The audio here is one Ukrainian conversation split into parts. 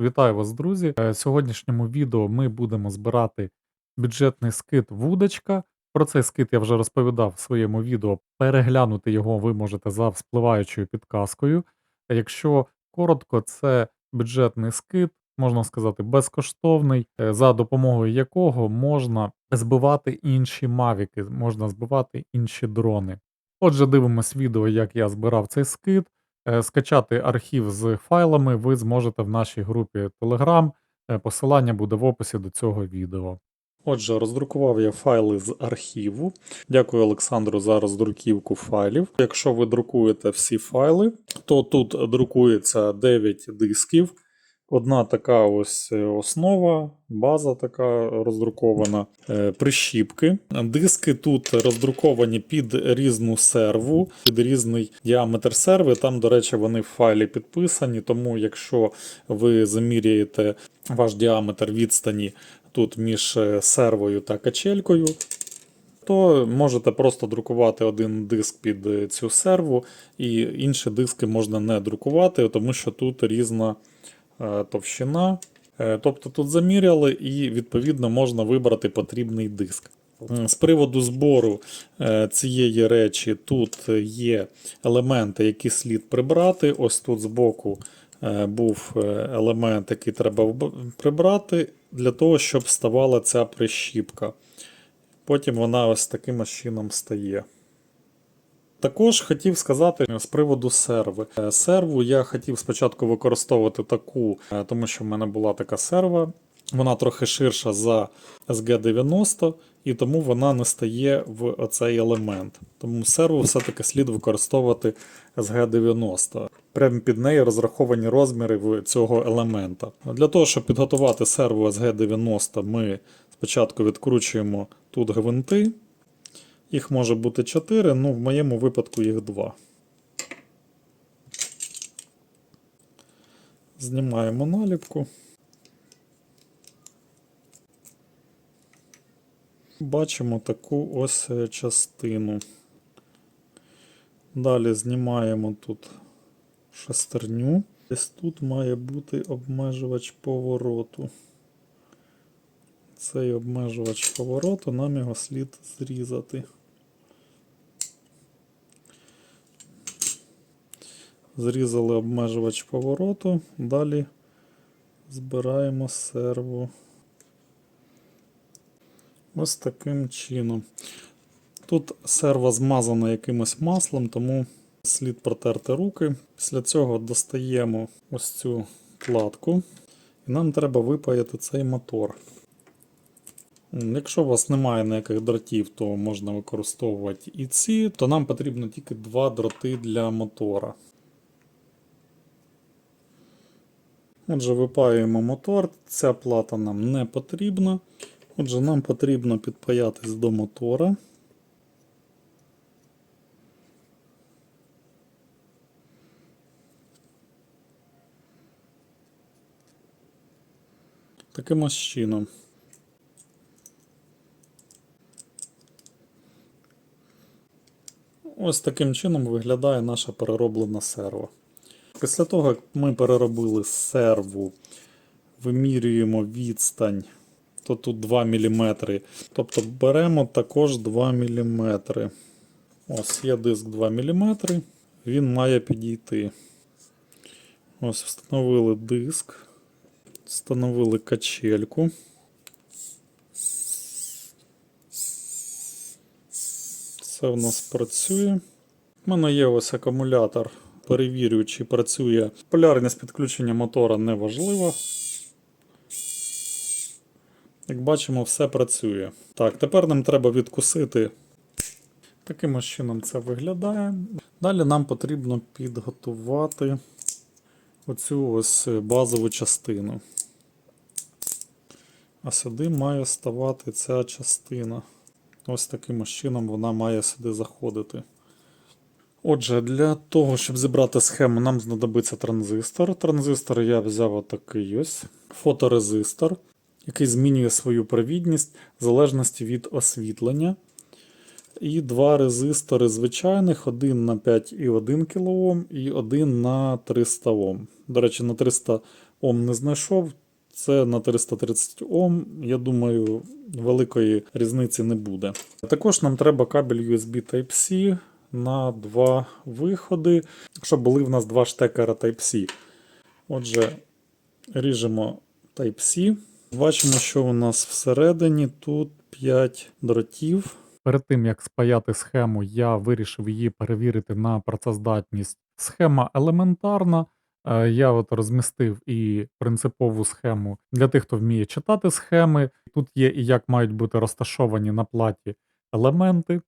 Вітаю вас, друзі! Е, В сьогоднішньому відео ми будемо збирати бюджетний скит вудочка. Про цей скит я вже розповідав в своєму відео. Переглянути його ви можете за вспливаючою підказкою. Якщо коротко, це бюджетний скит, можна сказати, безкоштовний, е, за допомогою якого можна збивати інші мавіки, можна збивати інші дрони. Отже, дивимось відео, як я збирав цей скит. Е, Скачати архів з файлами ви зможете в нашій групі Telegram. Е, Посилання буде в описі до цього відео. Отже, роздрукував я файли з архіву. Дякую Олександру за роздруківку файлів. Якщо ви друкуєте всі файли, то тут друкується 9 дисків. Одна така ось е, основа, база така роздрукована, е, прищіпки. Диски тут роздруковані під різну серву, під різний діаметр серви. Там, до речі, вони в файлі підписані, тому якщо ви заміряєте ваш діаметр відстані тут між е, сервою та качелькою, то можете просто друкувати один диск під цю серву, і інші диски можна не друкувати, тому що тут різна товщина. Е, Тобто тут заміряли, і відповідно можна вибрати потрібний диск. З приводу збору е, цієї речі, тут є елементи, які слід прибрати. Ось тут збоку е, був е, елемент, який треба прибрати, для того, щоб вставала ця прищіпка. Потім вона ось таким чином стає. Також хотів сказати з приводу серви. Е, Серву я хотів спочатку використовувати таку, е, тому що в мене була така серва. Вона трохи ширша за SG90, і тому вона не стає в оцей елемент. Тому серву все-таки слід використовувати SG90. Прямо під неї розраховані розміри цього елемента. Для того, щоб підготувати серву SG90, ми спочатку відкручуємо тут гвинти. Їх може бути 4, ну в моєму випадку їх 2. Знімаємо наліпку. Бачимо таку ось е, частину. Далі знімаємо тут шестерню. Десь тут має бути обмежувач повороту. Цей обмежувач повороту, нам його слід зрізати. Зрізали обмежувач повороту, далі збираємо серву. Ось таким чином. Тут серва змазана якимось маслом, тому слід протерти руки. Після цього достаємо ось цю платку. І нам треба випаяти цей мотор. Якщо у вас немає ніяких дротів, то можна використовувати і ці, то нам потрібно тільки два дроти для мотора. Отже, випаюємо мотор, ця плата нам не потрібна. Отже, нам потрібно підпаятись до мотора. Таким ось чином. Ось таким чином виглядає наша перероблена серва. Після того, як ми переробили серву, вимірюємо відстань, то тут 2 мм. Тобто беремо також 2 мм. Ось є диск 2 мм, він має підійти. Ось встановили диск, встановили качельку. Це в нас працює. У мене є ось акумулятор. Перевірю, чи працює. Полярність підключення мотора не важлива. Як бачимо, все працює. Так, тепер нам треба відкусити. Таким чином це виглядає. Далі нам потрібно підготувати оцю ось базову частину. А сюди має ставати ця частина. Ось таким чином вона має сюди заходити. Отже, для того, щоб зібрати схему, нам знадобиться транзистор. Транзистор я взяв отакий ось фоторезистор, який змінює свою провідність в залежності від освітлення. І два резистори звичайних, один на 5,1 кОм і один на 300 Ом. До речі, на 300 Ом не знайшов. Це на 330 Ом. Я думаю, великої різниці не буде. Також нам треба кабель USB Type-C на два виходи, щоб були в нас два штекера Type-C. Отже, ріжемо Type-C. Бачимо, що у нас всередині тут 5 дротів. Перед тим як спаяти схему, я вирішив її перевірити на працездатність. Схема елементарна. Е, Я от розмістив і принципову схему для тих, хто вміє читати схеми. Тут є і як мають бути розташовані на платі елементи.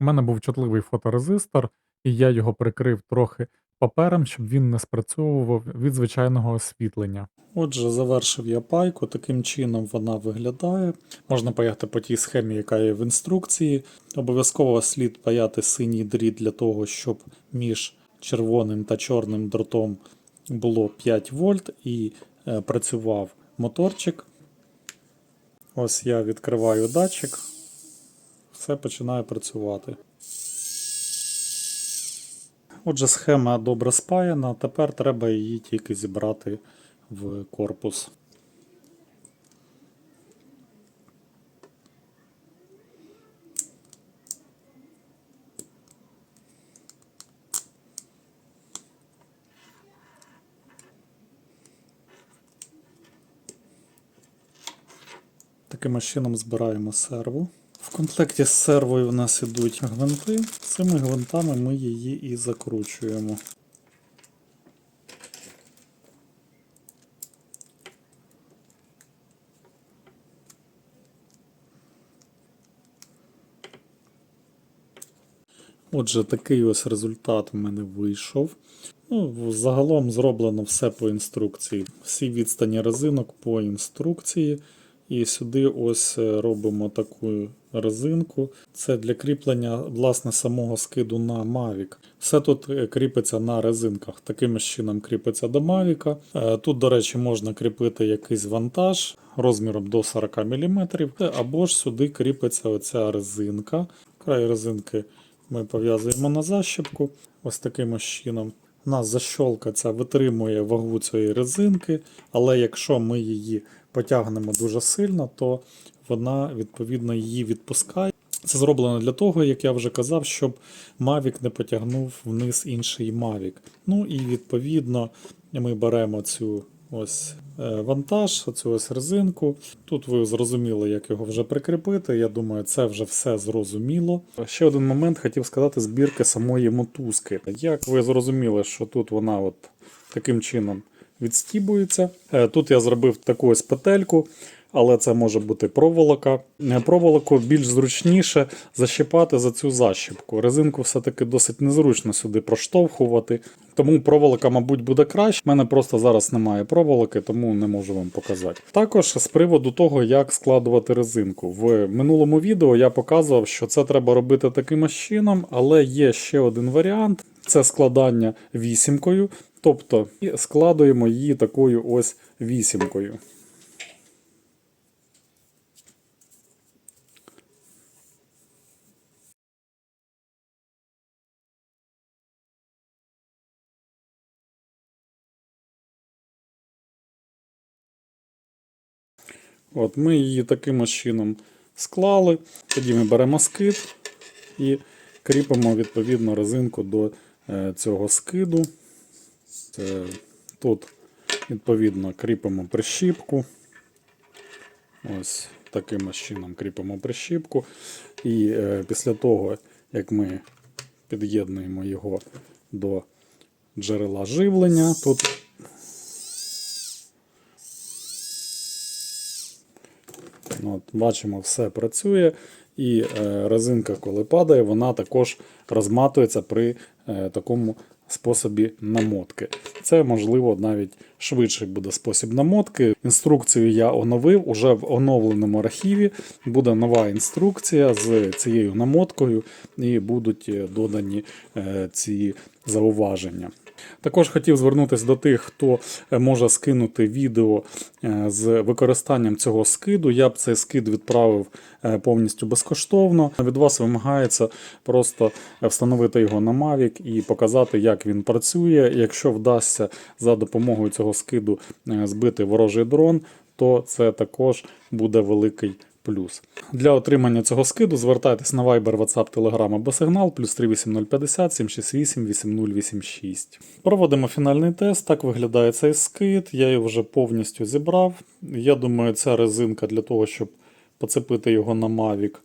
У мене був чутливий фоторезистор, і я його прикрив трохи папером, щоб він не спрацьовував від звичайного освітлення. Отже, завершив я пайку. Таким чином вона виглядає. Можна паяти по тій схемі, яка є в інструкції. Обов'язково слід паяти синій дріт для того, щоб між червоним та чорним дротом було 5 вольт і е, працював моторчик. Ось я відкриваю датчик, все починає працювати. Отже, схема добре спаяна, тепер треба її тільки зібрати в корпус. Таким чином збираємо серву. Комплекті з сервою в нас ідуть гвинти. Цими гвинтами ми її і закручуємо. Отже, такий ось результат в мене вийшов. Ну, загалом зроблено все по інструкції. Всі відстані резинок по інструкції. І сюди ось е, робимо таку резинку. Це для кріплення власне самого скиду на Mavic. Все тут е, кріпиться на резинках. Таким чином кріпиться до Mavic. Е, Тут, до речі, можна кріпити якийсь вантаж розміром до 40 мм, або ж сюди кріпиться оця резинка. Край резинки ми пов'язуємо на защіпку. Ось таким чином. У нас защолка ця витримує вагу цієї резинки, але якщо ми її потягнемо дуже сильно, то вона відповідно її відпускає. Це зроблено для того, як я вже казав, щоб Mavic не потягнув вниз інший Mavic. Ну і відповідно ми беремо цю ось е, вантаж, оцю ось резинку. Тут ви зрозуміли, як його вже прикріпити. Я думаю, це вже все зрозуміло. Ще один момент хотів сказати збірки самої мотузки. Як ви зрозуміли, що тут вона от таким чином відстібується. Е, Тут я зробив таку ось петельку, але це може бути проволока. Е, Проволоку більш зручніше защіпати за цю защіпку. Резинку все-таки досить незручно сюди проштовхувати. Тому проволока, мабуть, буде краще. У мене просто зараз немає проволоки, тому не можу вам показати. Також з приводу того, як складувати резинку. В минулому відео я показував, що це треба робити таким чином, але є ще один варіант це складання вісімкою. Тобто складуємо її такою ось вісімкою. От Ми її таким чином склали. Тоді ми беремо скид і кріпимо відповідно резинку до е, цього скиду. Тут, відповідно, кріпимо прищіпку. Ось таким чином кріпимо прищіпку. І е, після того, як ми під'єднуємо його до джерела живлення, тут От, Бачимо, все працює. І е, резинка, коли падає, вона також розматується при е, такому способі намотки. Це, можливо, навіть швидший буде спосіб намотки. Інструкцію я оновив, уже в оновленому архіві буде нова інструкція з цією намоткою, і будуть е, додані ці зауваження. Також хотів звернутися до тих, хто е, може скинути відео е, з використанням цього скиду. Я б цей скид відправив е, повністю безкоштовно. Від вас вимагається просто встановити його на Mavic і показати, як він працює. Якщо вдасться за допомогою цього скиду збити ворожий дрон, то це також буде великий. Для отримання цього скиду звертайтесь на Viber, WhatsApp, Telegram або Signal плюс 38050 768 8086. Проводимо фінальний тест. Так виглядає цей скид. Я його вже повністю зібрав. Я думаю, ця резинка для того, щоб поцепити його на Mavic,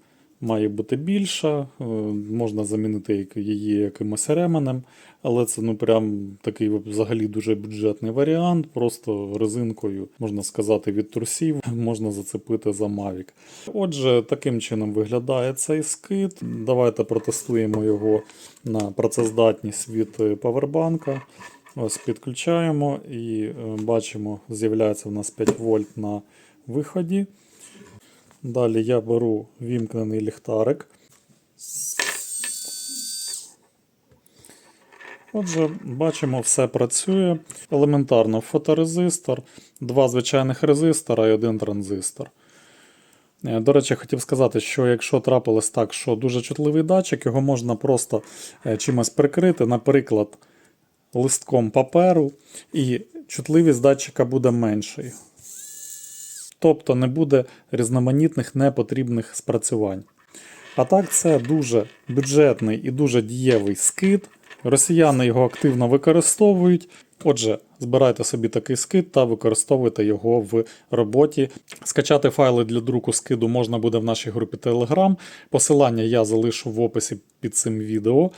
має бути більша. Е, Можна замінити її якимось ременем, але це ну прям такий взагалі дуже бюджетний варіант. Просто резинкою, можна сказати, від трусів можна зацепити за Mavic. Отже, таким чином виглядає цей скид. Давайте протестуємо його на працездатність від павербанка. Ось підключаємо і е, бачимо, з'являється в нас 5 вольт на виході. Далі я беру вімкнений ліхтарик. Отже, бачимо, все працює. Елементарно фоторезистор, два звичайних резистора і один транзистор. Е, До речі, хотів сказати, що якщо трапилось так, що дуже чутливий датчик, його можна просто е, чимось прикрити, наприклад, листком паперу, і чутливість датчика буде меншою. Тобто не буде різноманітних непотрібних спрацювань. А так, це дуже бюджетний і дуже дієвий скид. Росіяни його активно використовують. Отже, збирайте собі такий скид та використовуйте його в роботі. Скачати файли для друку скиду можна буде в нашій групі Telegram. Посилання я залишу в описі під цим відео.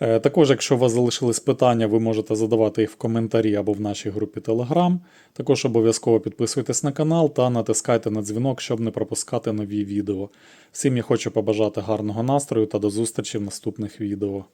Е, Також, якщо у вас залишились питання, ви можете задавати їх в коментарі або в нашій групі Telegram. Також обов'язково підписуйтесь на канал та натискайте на дзвінок, щоб не пропускати нові відео. Всім я хочу побажати гарного настрою та до зустрічі в наступних відео.